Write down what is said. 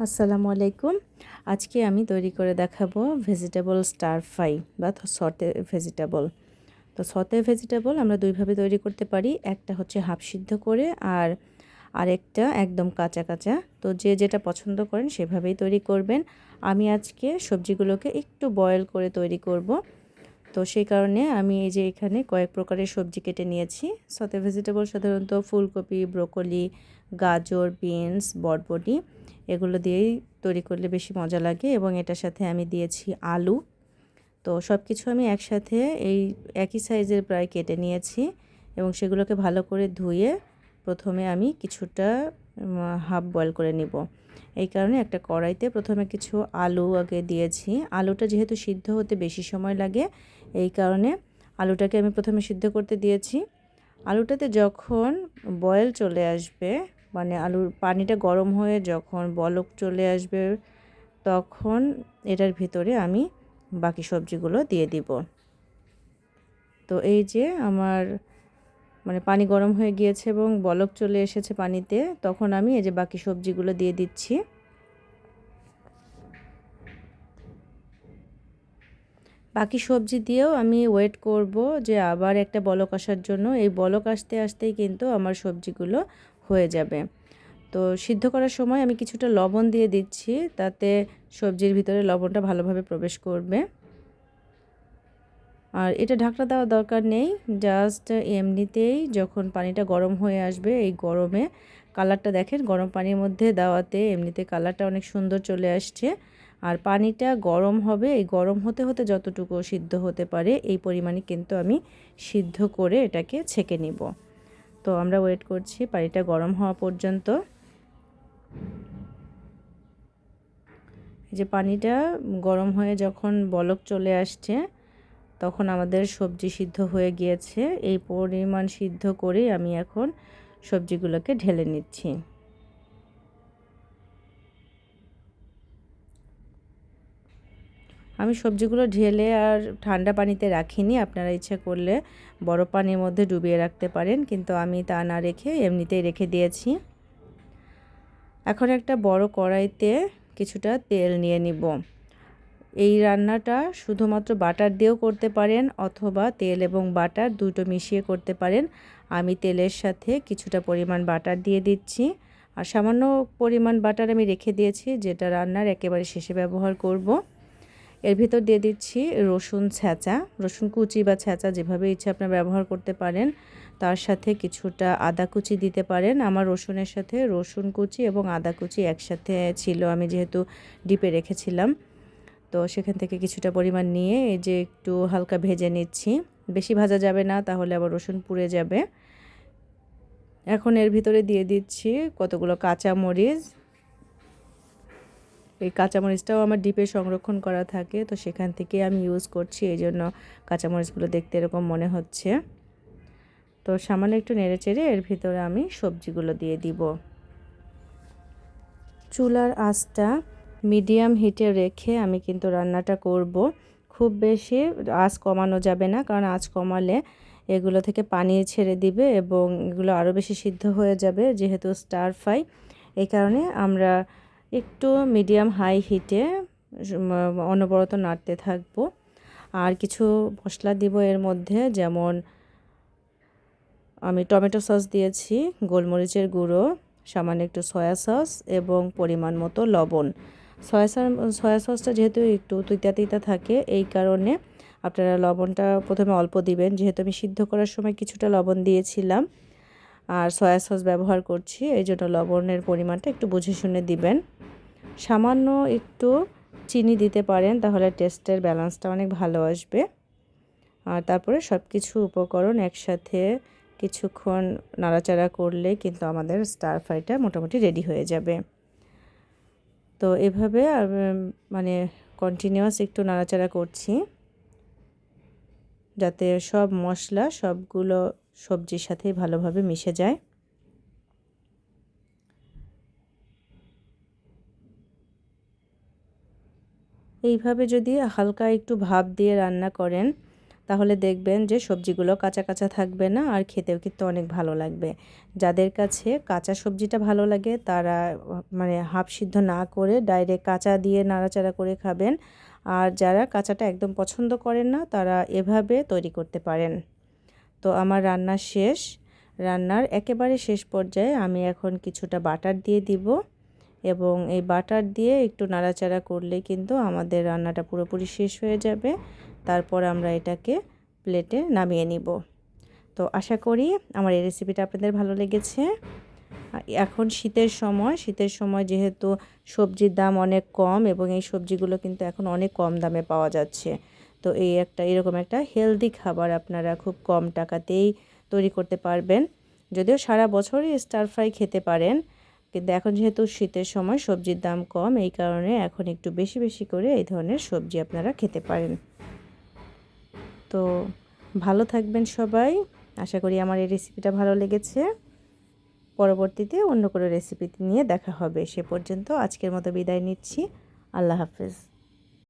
আসসালামু আলাইকুম। আজকে আমি তৈরি করে দেখাবো ভেজিটেবল স্টার ফ্রাই বা সতে ভেজিটেবল তো সতে ভেজিটেবল আমরা দুইভাবে তৈরি করতে পারি, একটা হচ্ছে হাফ সিদ্ধ করে আর আরেকটা একদম কাঁচা কাঁচা। তো যে যেটা পছন্দ করেন সেভাবেই তৈরি করবেন। আমি আজকে সবজিগুলোকে একটু বয়েল করে তৈরি করব। তো সেই কারণে আমি এই যে এখানে কয়েক প্রকারের সবজি কেটে নিয়েছি। সতে ভেজিটেবল সাধারণত ফুলকপি, ব্রোকলি, গাজর, বিনস বটবটি এগুলো দিয়েই তৈরি করলে বেশি মজা লাগে এবং এটার সাথে আমি দিয়েছি আলু। তো সব কিছু আমি একসাথে এই একই সাইজের প্রায় কেটে নিয়েছি এবং সেগুলোকে ভালো করে ধুয়ে প্রথমে আমি কিছুটা হাফ বয়েল করে নিব। এই কারণে একটা কড়াইতে প্রথমে কিছু আলু আগে দিয়েছি। আলুটা যেহেতু সিদ্ধ হতে বেশি সময় লাগে, এই কারণে আলুটাকে আমি প্রথমে সিদ্ধ করতে দিয়েছি। আলুটাতে যখন বয়েল চলে আসবে মানে আলুর পানিটা গরম হয়ে যখন বলক চলে আসবে, তখন এটার ভিতরে আমি বাকি সবজিগুলো দিয়ে দিব। তো এই যে আমার মানে পানি গরম হয়ে গিয়েছে এবং বলক চলে এসেছে পানিতে, তখন আমি এই যে বাকি সবজিগুলো দিয়ে দিচ্ছি। বাকি সবজি দিয়েও আমি ওয়েট করব যে আবার একটা বলক আসার জন্য। এই বলক আসতে আসতেই কিন্তু আমার সবজিগুলো হয়ে যাবে। তো সিদ্ধ করার সময় আমি কিছুটা লবণ দিয়ে দিচ্ছি, তাতে সবজির ভিতরে লবণটা ভালোভাবে প্রবেশ করবে। আর এটা ঢাকনা দেওয়ার দরকার নেই জাস্ট এমনিতেই যখন পানিটা গরম হয়ে আসবে, এই গরমে কালারটা দেখেন, গরম পানির মধ্যে দেওয়াতে এমনিতে কালারটা অনেক সুন্দর চলে আসছে। আর পানিটা গরম হবে, এই গরম হতে হতে যতটুকু সিদ্ধ হতে পারে, এই পরিমাণে কিন্তু আমি সিদ্ধ করে এটাকে ছেঁকে নিব। তো আমরা ওয়েট করছি, পানিটা গরম হওয়া পর্যন্ত। যে পানিটা গরম হয়ে যখন বলক চলে আসছে, তখন আমাদের সবজি সিদ্ধ হয়ে গিয়েছে। এই পরিমাণ সিদ্ধ করেই আমি এখন সবজিগুলোকে ঢেলে নিচ্ছি। আমি সবজিগুলো ঢেলে আর ঠান্ডা পানিতে রাখিনি। আপনারা ইচ্ছা করলে বড় পানির মধ্যে ডুবিয়ে রাখতে পারেন, কিন্তু আমি তা না রেখে এমনিতেই রেখে দিয়েছি। এখন একটা বড় কড়াইতে কিছুটা তেল নিয়ে নিব। এই রান্নাটা শুধুমাত্র বাটার দিয়েও করতে পারেন অথবা তেল এবং বাটার দুটো মিশিয়ে করতে পারেন। আমি তেলের সাথে কিছুটা পরিমাণ বাটার দিয়ে দিচ্ছি। আর সামান্য পরিমাণ বাটার আমি রেখে দিয়েছি, যেটা রান্নার একেবারে শেষে ব্যবহার করব। এর ভিতর দিয়ে দিচ্ছি রসুন ছেঁচা, রসুন কুচি বা ছেঁচা যেভাবে ইচ্ছে আপনার ব্যবহার করতে পারেন। তার সাথে কিছুটা আদা কুচি দিতে পারেন। আমার রসুনের সাথে রসুন কুচি এবং আদা কুচি একসাথে ছিল, আমি যেহেতু ডিপে রেখেছিলাম। তো সেখান থেকে কিছুটা পরিমাণ নিয়ে এই যে একটু হালকা ভেজে নিচ্ছি। বেশি ভাজা যাবে না, তাহলে আবার রসুন পুড়ে যাবে। এখন এর ভিতরে দিয়ে দিচ্ছি কতগুলো কাঁচা মরিচ এই কাঁচামরিচটাও আমার ডিপে সংরক্ষণ করা থাকে, তো সেখান থেকে আমি ইউজ করছি, এই জন্য কাঁচামরিচগুলো দেখতে এরকম মনে হচ্ছে। তো সামান্য একটু নেড়ে চেড়ে এর ভিতরে আমি সবজিগুলো দিয়ে দিব। চুলার আঁচটা মিডিয়াম হিটে রেখে আমি কিন্তু রান্নাটা করব। খুব বেশি আঁচ কমানো যাবে না, কারণ আঁচ কমালে এগুলো থেকে পানি ছেড়ে দিবে এবং এগুলো আরও বেশি সিদ্ধ হয়ে যাবে, যেহেতু স্টার ফ্রাই এই কারণে আমরা একটু মিডিয়াম হাই হিটে অনবরত নাড়তে থাকব। আর কিছু মশলা দিব এর মধ্যে, যেমন আমি টমেটো সস দিয়েছি, গোলমরিচের গুঁড়ো, সামান্য একটু সয়া সস এবং পরিমাণ মতো লবণ। সয়া সয়া সসটা যেহেতু একটু তিতা তিতা থাকে, এই কারণে আপনারা লবণটা প্রথমে অল্প দিবেন। যেহেতু আমি সিদ্ধ করার সময় কিছুটা লবণ দিয়েছিলাম আর সয়া সস ব্যবহার করছি। এই জন্য লবণের পরিমাণটা একটু বুঝে শুনে দিবেন। সামান্য একটু চিনি দিতে পারেন, তাহলে টেস্টের ব্যালেন্সটা অনেক ভালো আসবে। আর তারপরে সব কিছু উপকরণ একসাথে কিছুক্ষণ নাড়াচাড়া করলে কিন্তু আমাদের স্টার ফ্রাইটা মোটামুটি রেডি হয়ে যাবে। তো এভাবে মানে কন্টিনিউয়াস একটু নাড়াচাড়া করছি। যাতে সব মশলা সবগুলো সবজির সাথে ভালোভাবে মিশে যায়। এইভাবে যদি হালকা একটু ভাপ দিয়ে রান্না করেন, তাহলে দেখবেন যে সবজিগুলো কাঁচা কাঁচা থাকবে না আর খেতেও কিন্তু অনেক ভালো লাগবে। যাদের কাছে কাঁচা সবজিটা ভালো লাগে, তারা মানে হাফ সিদ্ধ না করে ডাইরেক্ট কাঁচা দিয়ে নাড়াচাড়া করে খাবেন। আর যারা কাঁচাটা একদম পছন্দ করেন না, তারা এভাবে তৈরি করতে পারেন। তো আমার রান্না শেষ। রান্নার একেবারে শেষ পর্যায়ে আমি এখন কিছুটা বাটার দিয়ে দিব এবং এই বাটার দিয়ে একটু নাড়াচাড়া করলে কিন্তু আমাদের রান্নাটা পুরোপুরি শেষ হয়ে যাবে। তারপর আমরা এটাকে প্লেটে নামিয়ে নিব। তো আশা করি আমার এই রেসিপিটা আপনাদের ভালো লেগেছে। এখন শীতের সময় শীতের সময় যেহেতু সবজির দাম অনেক কম এবং এই সবজিগুলো কিন্তু এখন অনেক কম দামে পাওয়া যাচ্ছে। তো এই একটা, এরকম একটা হেলদি খাবার আপনারা খুব কম টাকাতেই তৈরি করতে পারবেন। যদিও সারা বছরই স্টার ফ্রাই খেতে পারেন, কিন্তু এখন যেহেতু শীতের সময় সবজির দাম কম, এই কারণে এখন একটু বেশি বেশি করে এই ধরনের সবজি আপনারা খেতে পারেন। তো ভালো থাকবেন সবাই। আশা করি আমার এই রেসিপিটা ভালো লেগেছে। পরবর্তীতে অন্য কোনো রেসিপি নিয়ে দেখা হবে। সে পর্যন্ত আজকের মতো বিদায় নিচ্ছি। আল্লাহ হাফেজ।